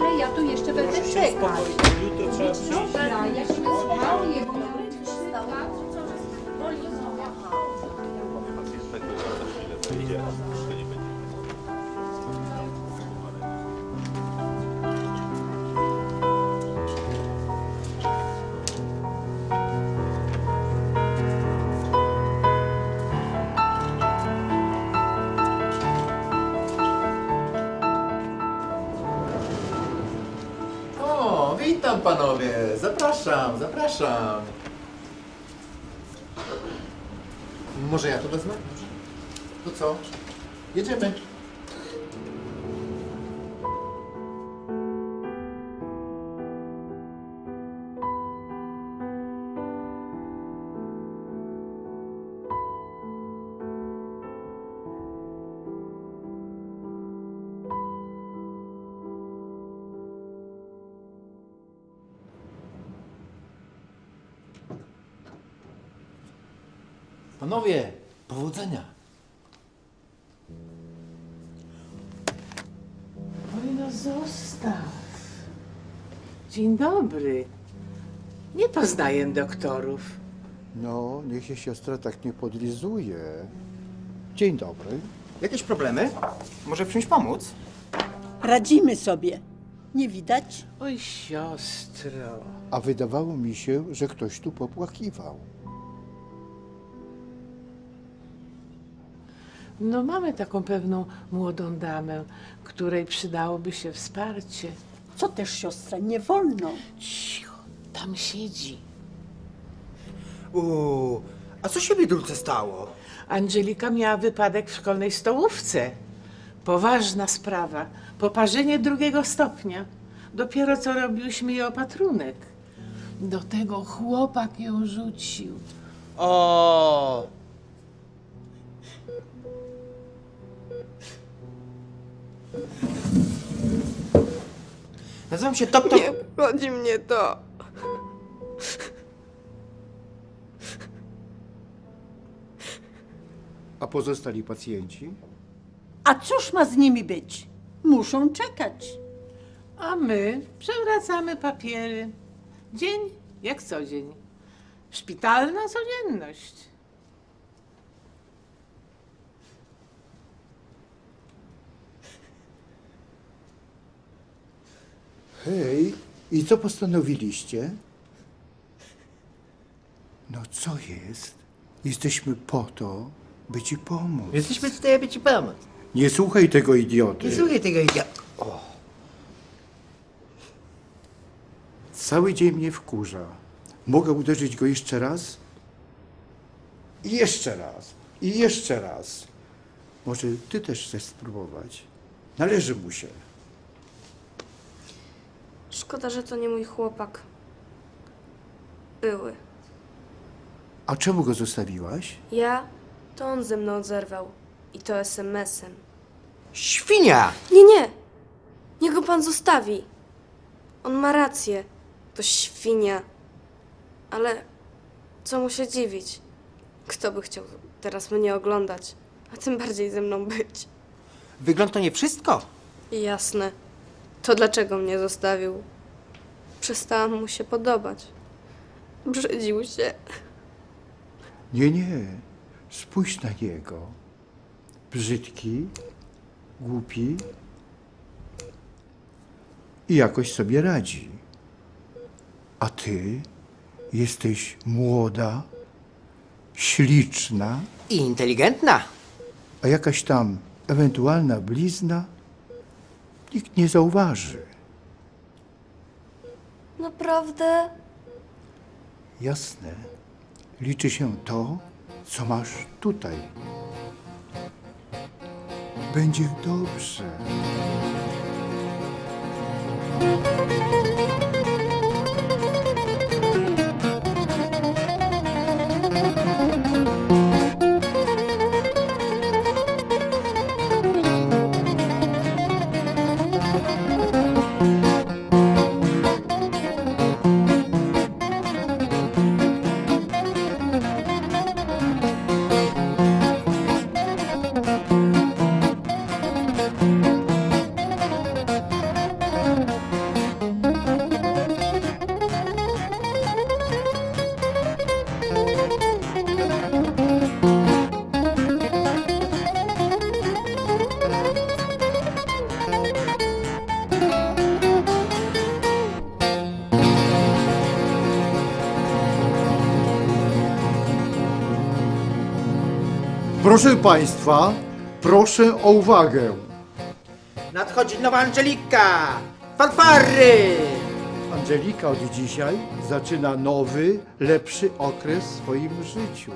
ile ja tu jeszcze będę czekać. jutro trzeba przyjść. Dobra, ja się uspokoję, witam panowie. Zapraszam, zapraszam. Może ja to wezmę? To co? Jedziemy. Panowie, powodzenia. Oj, no zostaw. Dzień dobry. Nie poznaję doktorów. No, niech się siostra tak nie podlizuje. Dzień dobry. Jakieś problemy? Może w czymś pomóc? Radzimy sobie. Nie widać? Oj, siostro. A wydawało mi się, że ktoś tu popłakiwał. No mamy taką pewną młodą damę, której przydałoby się wsparcie. Co też siostra, nie wolno. Cicho, tam siedzi. Uuu, a co się Biedulce stało? Angelika miała wypadek w szkolnej stołówce. Poważna sprawa. Poparzenie drugiego stopnia. Dopiero co robiłyśmy jej opatrunek. Do tego chłopak ją rzucił. O. Nazywam się Top Top. Nie obchodzi mnie to. A pozostali pacjenci? A cóż ma z nimi być? Muszą czekać. A my przewracamy papiery. Dzień jak co dzień. Szpitalna codzienność. Hej, i co postanowiliście? No co jest? Jesteśmy po to, by ci pomóc. Jesteśmy tutaj, aby ci pomóc. Nie słuchaj tego idioty. Nie słuchaj tego idiota. Cały dzień mnie wkurza. Mogę uderzyć go jeszcze raz? I jeszcze raz. I jeszcze raz. Może ty też chcesz spróbować? Należy mu się. Szkoda, że to nie mój chłopak. Były. A czemu go zostawiłaś? Ja, to on ze mną zerwał. I to SMS-em. Świnia! Nie, nie! Niech go pan zostawi. On ma rację. To świnia. Ale co mu się dziwić? Kto by chciał teraz mnie oglądać? A tym bardziej ze mną być. Wygląd to nie wszystko. Jasne. To dlaczego mnie zostawił? Przestałam mu się podobać. Brzydził się. Nie, nie. Spójrz na niego. Brzydki, głupi i jakoś sobie radzi. A ty jesteś młoda, śliczna, I inteligentna. a jakaś tam ewentualna blizna nikt nie zauważy. Naprawdę? Jasne. Liczy się to, co masz tutaj. Będzie dobrze. Proszę Państwa, proszę o uwagę. Nadchodzi nowa Angelika! Fanfary! Angelika od dzisiaj zaczyna nowy, lepszy okres w swoim życiu.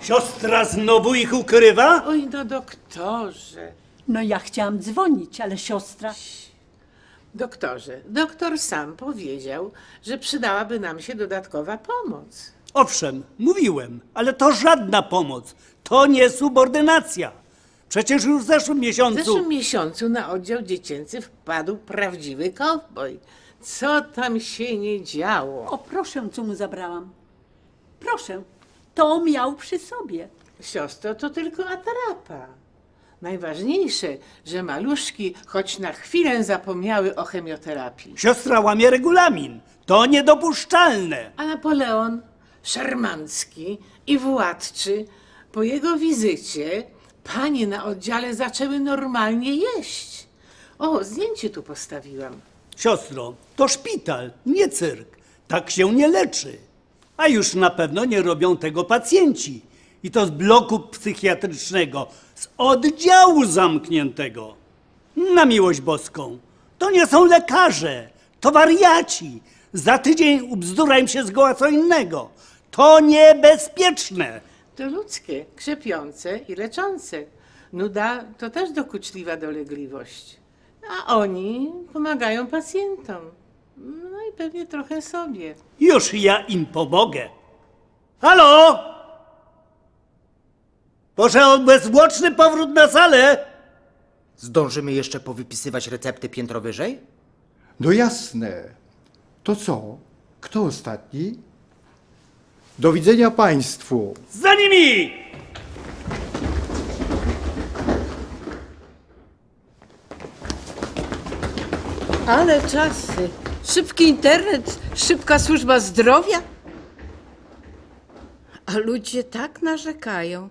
Siostra znowu ich ukrywa? Oj, no doktorze. No ja chciałam dzwonić, ale siostra... Doktorze, doktor sam powiedział, że przydałaby nam się dodatkowa pomoc. Owszem, mówiłem, ale to żadna pomoc. To nie subordynacja. Przecież już w zeszłym W miesiącu. zeszłym miesiącu na oddział dziecięcy wpadł prawdziwy kowboj. Co tam się nie działo? O, proszę, co mu zabrałam. Proszę, to miał przy sobie. Siostro, to tylko atrapa. Najważniejsze, że maluszki choć na chwilę zapomniały o chemioterapii. Siostra łamie regulamin. To niedopuszczalne. A Napoleon, szarmancki i władczy, po jego wizycie panie na oddziale zaczęły normalnie jeść. O, zdjęcie tu postawiłam. Siostro, to szpital, nie cyrk. Tak się nie leczy. A już na pewno nie robią tego pacjenci. I to z bloku psychiatrycznego, z oddziału zamkniętego. Na miłość boską. To nie są lekarze, to wariaci. Za tydzień ubzdura im się zgoła co innego. To niebezpieczne. To ludzkie, krzepiące i leczące. Nuda to też dokuczliwa dolegliwość. A oni pomagają pacjentom. No i pewnie trochę sobie. Już ja im pomogę. Halo? Proszę o bezzwłoczny powrót na salę. Zdążymy jeszcze powypisywać recepty piętro wyżej? No jasne. To co? Kto ostatni? Do widzenia Państwu. Za nimi! Ale czasy. Szybki internet, szybka służba zdrowia. A ludzie tak narzekają.